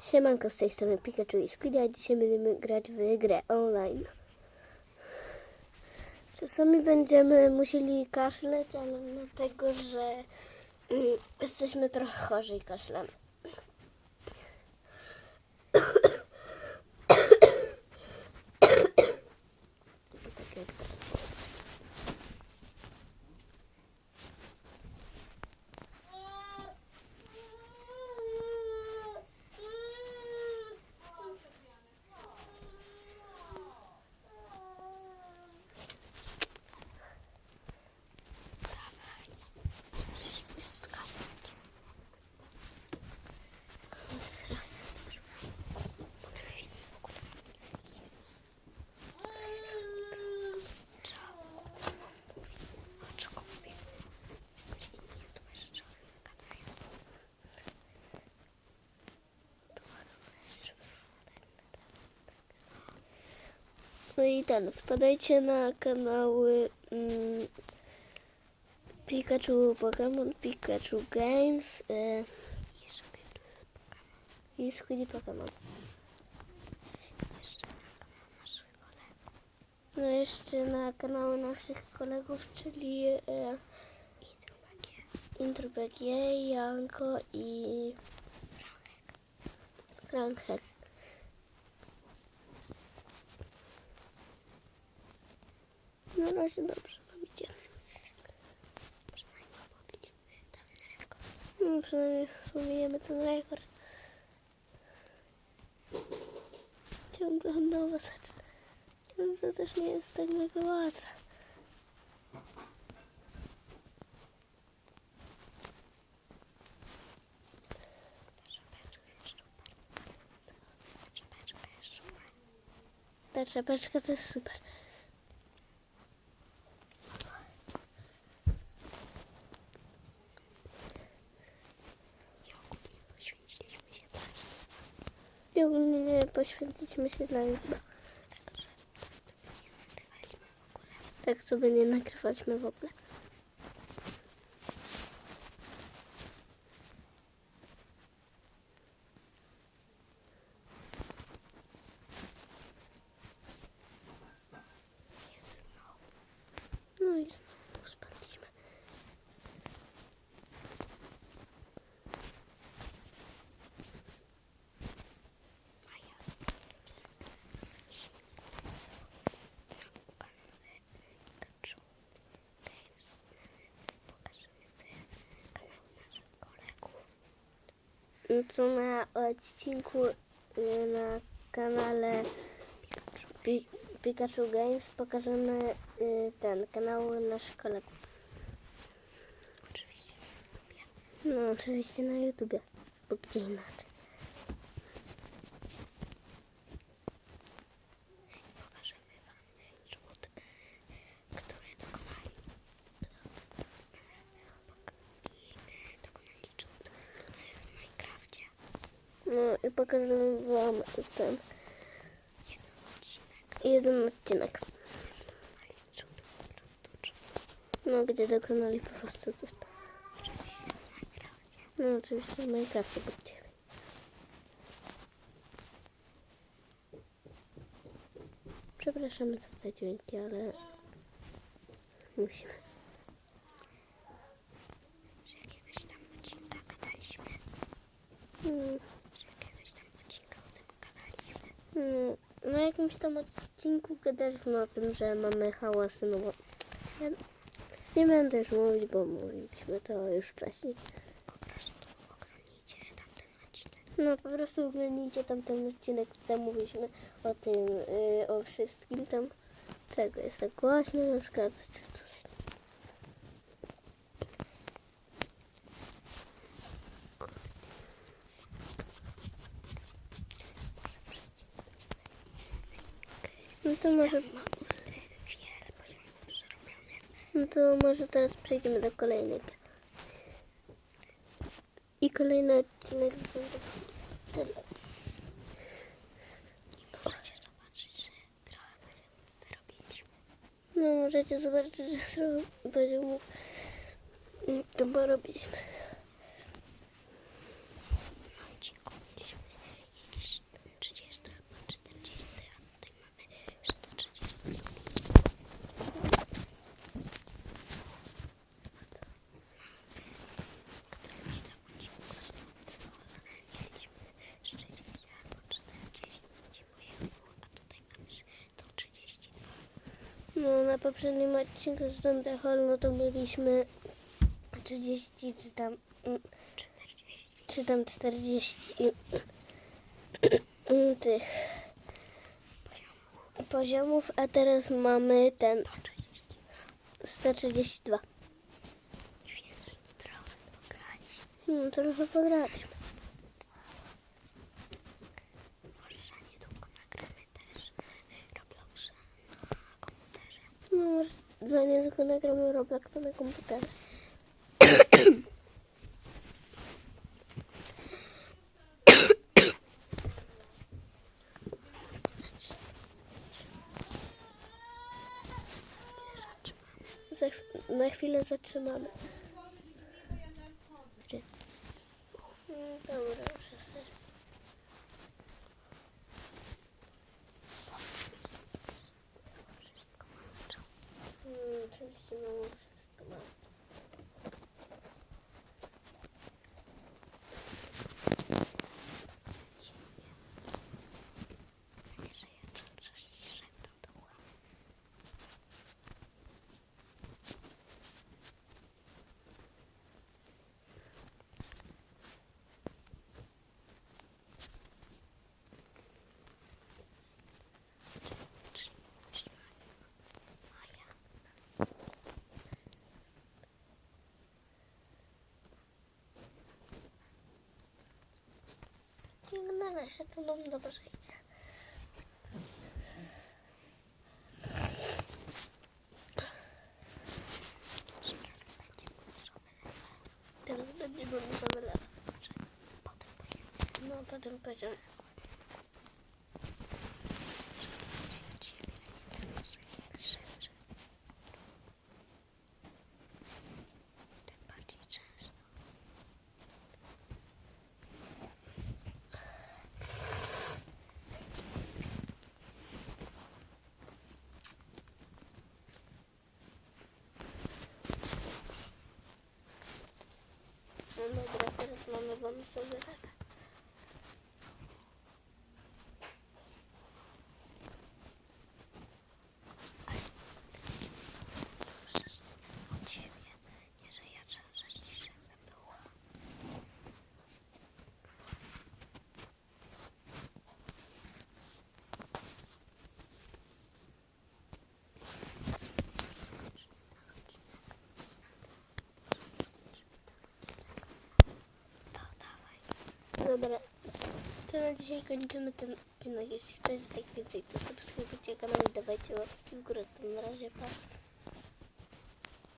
Siemanko, z tej strony Pikachu i Squid, a dzisiaj będziemy grać w grę online. Czasami będziemy musieli kaszleć, ale dlatego, że mm, jesteśmy trochę chorzy i kaszlemy. Tak jak teraz. No i ten, wpadajcie na kanały mm, Pikachu Pokémon, Pikachu Games y, i Squiddy Pokémon. No jeszcze na kanały naszych kolegów, czyli y, Intro-PG, Janko i Frank Na razie dobrze nam idzie. No, przynajmniej umijemy ten rekord. Ciągle od nowa zaczyna. No, to też nie jest tak mega łatwe. Ta czapeczka to jest super. Nie poświęciliśmy się dla chyba. Tak sobie nie nagrywaliśmy w ogóle. No i Co na odcinku y, na kanale Pi- Pikachu Games pokażemy y, ten kanał naszych kolegów. Oczywiście na YouTubie. No oczywiście na YouTubie, bo gdzie inaczej. Pokażemy wam rzut, który dokonali. I dokonali rzut w Minecrafcie. No i pokażemy wam ten Jeden jeden odcinek. No gdzie dokonali po prostu coś tam. No oczywiście w Minecrafcie bo gdzie. Przepraszamy za te dźwięki, ale musimy. Z jakiegoś tam odcinka gadaliśmy. Mm, Z jakiegoś tam odcinka o tym gadaliśmy. mm, Na jakimś tam odcinku gadaliśmy o tym, że mamy hałasy, no bo nie będę już mówić, bo mówiliśmy to już wcześniej. No po prostu oglądnijcie tamten odcinek, tam mówiliśmy o tym, y, o wszystkim tam, czego jest tak głośno na przykład, czy. No to może, no to może teraz przejdziemy do kolejnego. I kolejny odcinek będzie tyle. I możecie zobaczyć, że trochę poziomów wyrobiliśmy. No możecie zobaczyć, że trochę poziomów mm, to porobiliśmy. Na poprzednim odcinku z the Hall, no to mieliśmy 30 czy tam, mm, 40. czy tam 40 mm, tych poziomów, a teraz mamy ten 132. 132. Więc trochę pograliśmy. Hmm, trochę pograliśmy. Może za niedługo nagramy też Robloxa na komputerze. No, może za niedługo nagramy Robloxa na komputerze. Na chwilę zatrzymamy. Gdzie? Mm, Dobra, już jesteśmy. Wszystko mam. Mm, Oczywiście mamy wszystko. Mamy. Nie, że ja coś szeptam do ucha. Czy mówisz Maja? Na razie to nam dobrze idzie. Teraz będzie bonusowy level. Potem. No, po tym poziomie. Że ciebie nie interesuje, jak szepczę. Tym bardziej często. No dobra, teraz mamy bonusowy Dobra, to na dzisiaj kończymy ten odcinek. Jeśli chcecie tak więcej, to subskrybujcie kanał i dawajcie łapki w górę. To na razie pa.